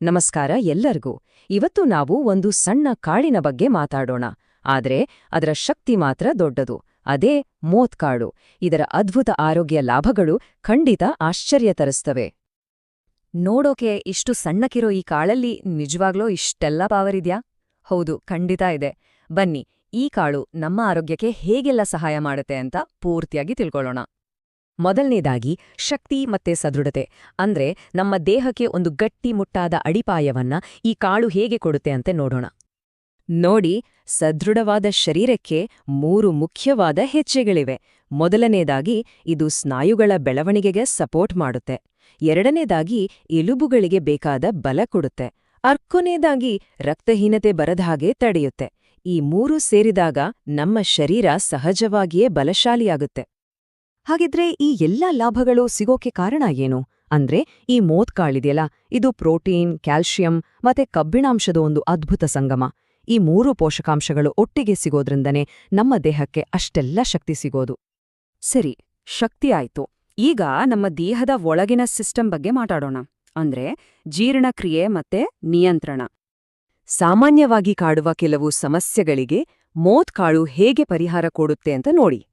ನಮಸ್ಕಾರ ಎಲ್ಲರಿಗೂ. ಇವತ್ತು ನಾವು ಒಂದು ಸಣ್ಣ ಕಾಳಿನ ಬಗ್ಗೆ ಮಾತಾಡೋಣ. ಆದ್ರೆ ಅದರ ಶಕ್ತಿ ಮಾತ್ರ ದೊಡ್ಡದು. ಅದೇ ಮೋತ್ ಕಾಳು ಇದರ ಅದ್ಭುತ ಆರೋಗ್ಯ ಲಾಭಗಳು ಖಂಡಿತ ಆಶ್ಚರ್ಯ ತರಿಸ್ತವೆ. ನೋಡೋಕೆ ಇಷ್ಟು ಸಣ್ಣಕಿರೋ ಈ ಕಾಳಲ್ಲಿ ನಿಜವಾಗ್ಲೋ ಇಷ್ಟೆಲ್ಲ ಪವರ್ ಇದ್ಯಾ ಹೌದು, ಖಂಡಿತ ಇದೆ. ಬನ್ನಿ, ಈ ಕಾಳು ನಮ್ಮ ಆರೋಗ್ಯಕ್ಕೆ ಹೇಗೆಲ್ಲ ಸಹಾಯ ಮಾಡುತ್ತೆ ಅಂತ ಪೂರ್ತಿಯಾಗಿ ತಿಳ್ಕೊಳ್ಳೋಣ. ಮೊದಲನೇದಾಗಿ ಶಕ್ತಿ ಮತ್ತೆ ಸದೃಢತೆ, ಅಂದ್ರೆ ನಮ್ಮ ದೇಹಕ್ಕೆ ಒಂದು ಗಟ್ಟಿ ಮುಟ್ಟಾದ ಅಡಿಪಾಯವನ್ನ ಈ ಕಾಳು ಹೇಗೆ ಕೊಡುತ್ತೆ ಅಂತೆ ನೋಡೋಣ. ನೋಡಿ, ಸದೃಢವಾದ ಶರೀರಕ್ಕೆ ಮೂರು ಮುಖ್ಯವಾದ ಹೆಜ್ಜೆಗಳಿವೆ. ಮೊದಲನೇದಾಗಿ ಇದು ಸ್ನಾಯುಗಳ ಬೆಳವಣಿಗೆಗೆ ಸಪೋರ್ಟ್ ಮಾಡುತ್ತೆ. ಎರಡನೇದಾಗಿ ಎಲುಬುಗಳಿಗೆ ಬೇಕಾದ ಬಲ ಕೊಡುತ್ತೆ. ಅರ್ಕೊನೇದಾಗಿ ರಕ್ತಹೀನತೆ ಬರದ ಹಾಗೆ ತಡೆಯುತ್ತೆ. ಈ ಮೂರು ಸೇರಿದಾಗ ನಮ್ಮ ಶರೀರ ಸಹಜವಾಗಿಯೇ ಬಲಶಾಲಿಯಾಗುತ್ತೆ. ಹಾಗಿದ್ರೆ ಈ ಎಲ್ಲ ಲಾಭಗಳು ಸಿಗೋಕೆ ಕಾರಣ ಏನು? ಅಂದ್ರೆ ಈ ಮೋತ್ಕಾಳಿದೆಯಲ್ಲ ಇದು ಪ್ರೋಟೀನ್, ಕ್ಯಾಲ್ಶಿಯಂ ಮತ್ತೆ ಕಬ್ಬಿಣಾಂಶದ ಒಂದು ಅದ್ಭುತ ಸಂಗಮ. ಈ ಮೂರು ಪೋಷಕಾಂಶಗಳು ಒಟ್ಟಿಗೆ ಸಿಗೋದ್ರಿಂದನೇ ನಮ್ಮ ದೇಹಕ್ಕೆ ಅಷ್ಟೆಲ್ಲ ಶಕ್ತಿ ಸಿಗೋದು. ಸರಿ, ಶಕ್ತಿ ಆಯ್ತು. ಈಗ ನಮ್ಮ ದೇಹದ ಒಳಗಿನ ಸಿಸ್ಟಮ್ ಬಗ್ಗೆ ಮಾತಾಡೋಣ. ಅಂದ್ರೆ ಜೀರ್ಣಕ್ರಿಯೆ ಮತ್ತೆ ನಿಯಂತ್ರಣ. ಸಾಮಾನ್ಯವಾಗಿ ಕಾಡುವ ಕೆಲವು ಸಮಸ್ಯೆಗಳಿಗೆ ಮೋತ್ಕಾಳು ಹೇಗೆ ಪರಿಹಾರ ಕೊಡುತ್ತೆ ಅಂತ ನೋಡಿ.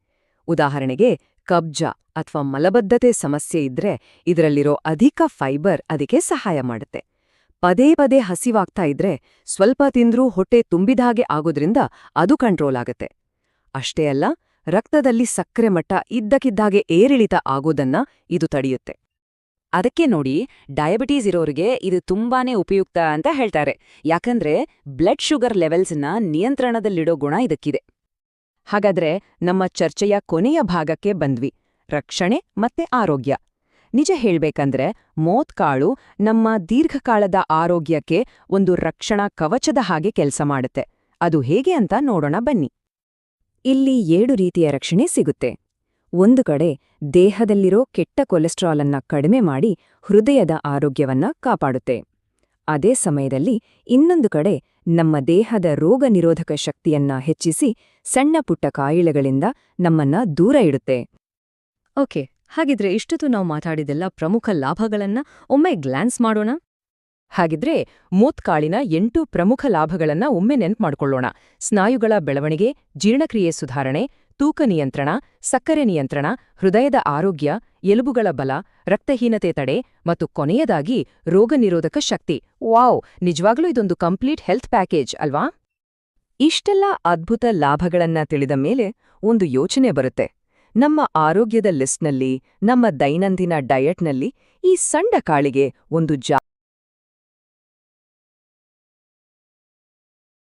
ಉದಾಹರಣೆಗೆ ಕಬ್ಜ ಅಥವಾ ಮಲಬದ್ಧತೆ ಸಮಸ್ಯೆ ಇದ್ರೆ ಇದರಲ್ಲಿರೋ ಅಧಿಕ ಫೈಬರ್ ಅದಕ್ಕೆ ಸಹಾಯ ಮಾಡುತ್ತೆ. ಪದೇ ಪದೇ ಹಸಿವಾಗ್ತಾ ಇದ್ರೆ ಸ್ವಲ್ಪ ತಿಂದ್ರೂ ಹೊಟ್ಟೆ ತುಂಬಿದಾಗೆ ಆಗೋದ್ರಿಂದ ಅದು ಕಂಟ್ರೋಲ್ ಆಗತ್ತೆ. ಅಷ್ಟೇ ಅಲ್ಲ, ರಕ್ತದಲ್ಲಿ ಸಕ್ಕರೆ ಮಟ್ಟ ಇದ್ದಕ್ಕಿದ್ದಾಗೆ ಏರಿಳಿತ ಆಗೋದನ್ನ ಇದು ತಡೆಯುತ್ತೆ. ಅದಕ್ಕೆ ನೋಡಿ, ಡಯಾಬಿಟೀಸ್ ಇರೋರಿಗೆ ಇದು ತುಂಬಾನೇ ಉಪಯುಕ್ತ ಅಂತ ಹೇಳ್ತಾರೆ. ಯಾಕಂದ್ರೆ, ಬ್ಲಡ್ ಶುಗರ್ ಲೆವೆಲ್ಸ್ನ ನಿಯಂತ್ರಣದಲ್ಲಿಡೋ ಗುಣ ಇದಕ್ಕಿದೆ. ಹಾಗಾದ್ರೆ ನಮ್ಮ ಚರ್ಚೆಯ ಕೊನೆಯ ಭಾಗಕ್ಕೆ ಬಂದ್ವಿ, ರಕ್ಷಣೆ ಮತ್ತೆ ಆರೋಗ್ಯ. ನಿಜ ಹೇಳ್ಬೇಕಂದ್ರೆ ಮೋತ್ಕಾಳು ನಮ್ಮ ದೀರ್ಘಕಾಲದ ಆರೋಗ್ಯಕ್ಕೆ ಒಂದು ರಕ್ಷಣಾ ಕವಚದ ಹಾಗೆ ಕೆಲಸ ಮಾಡುತ್ತೆ. ಅದು ಹೇಗೆ ಅಂತ ನೋಡೋಣ ಬನ್ನಿ. ಇಲ್ಲಿ ಏಳು ರೀತಿಯ ರಕ್ಷಣೆ ಸಿಗುತ್ತೆ. ಒಂದು ಕಡೆ ದೇಹದಲ್ಲಿರೋ ಕೆಟ್ಟ ಕೊಲೆಸ್ಟ್ರಾಲ್ ಅನ್ನ ಕಡಿಮೆ ಮಾಡಿ ಹೃದಯದ ಆರೋಗ್ಯವನ್ನ ಕಾಪಾಡುತ್ತೆ. ಅದೇ ಸಮಯದಲ್ಲಿ ಇನ್ನೊಂದು ಕಡೆ ನಮ್ಮ ದೇಹದ ರೋಗ ನಿರೋಧಕ ಶಕ್ತಿಯನ್ನ ಹೆಚ್ಚಿಸಿ ಸಣ್ಣ ಪುಟ್ಟ ಕಾಯಿಲೆಗಳಿಂದ ನಮ್ಮನ್ನ ದೂರ ಇಡುತ್ತೆ. ಓಕೆ, ಹಾಗಿದ್ರೆ ಇಷ್ಟೊತ್ತು ನಾವು ಮಾತಾಡಿದೆಲ್ಲ ಪ್ರಮುಖ ಲಾಭಗಳನ್ನ ಒಮ್ಮೆ ಗ್ಲಾನ್ಸ್ ಮಾಡೋಣ? ಹಾಗಿದ್ರೆ ಮೋತ್ಕಾಳಿನ ಎಂಟು ಪ್ರಮುಖ ಲಾಭಗಳನ್ನ ಒಮ್ಮೆ ನೆನ್ಪು ಮಾಡ್ಕೊಳ್ಳೋಣ. ಸ್ನಾಯುಗಳ ಬೆಳವಣಿಗೆ, ಜೀರ್ಣಕ್ರಿಯೆ ಸುಧಾರಣೆ ತೂಕ ನಿಯಂತ್ರಣ, ಸಕ್ಕರೆ ನಿಯಂತ್ರಣ, ಹೃದಯದ ಆರೋಗ್ಯ, ಎಲುಬುಗಳ ಬಲ, ರಕ್ತಹೀನತೆ ತಡೆ ಮತ್ತು ಕೊನೆಯದಾಗಿ ರೋಗನಿರೋಧಕ ಶಕ್ತಿ. ವಾವ್, ನಿಜವಾಗ್ಲೂ ಇದೊಂದು ಕಂಪ್ಲೀಟ್ ಹೆಲ್ತ್ ಪ್ಯಾಕೇಜ್ ಅಲ್ವಾ? ಇಷ್ಟೆಲ್ಲ ಅದ್ಭುತ ಲಾಭಗಳನ್ನ ತಿಳಿದ ಮೇಲೆ ಒಂದು ಯೋಚನೆ ಬರುತ್ತೆ. ನಮ್ಮ ಆರೋಗ್ಯದ ಲಿಸ್ಟ್ನಲ್ಲಿ, ನಮ್ಮ ದೈನಂದಿನ ಡಯಟ್ನಲ್ಲಿ ಈ ಸಣ್ಣ ಕಾಳಿಗೆ ಒಂದು ಜಾ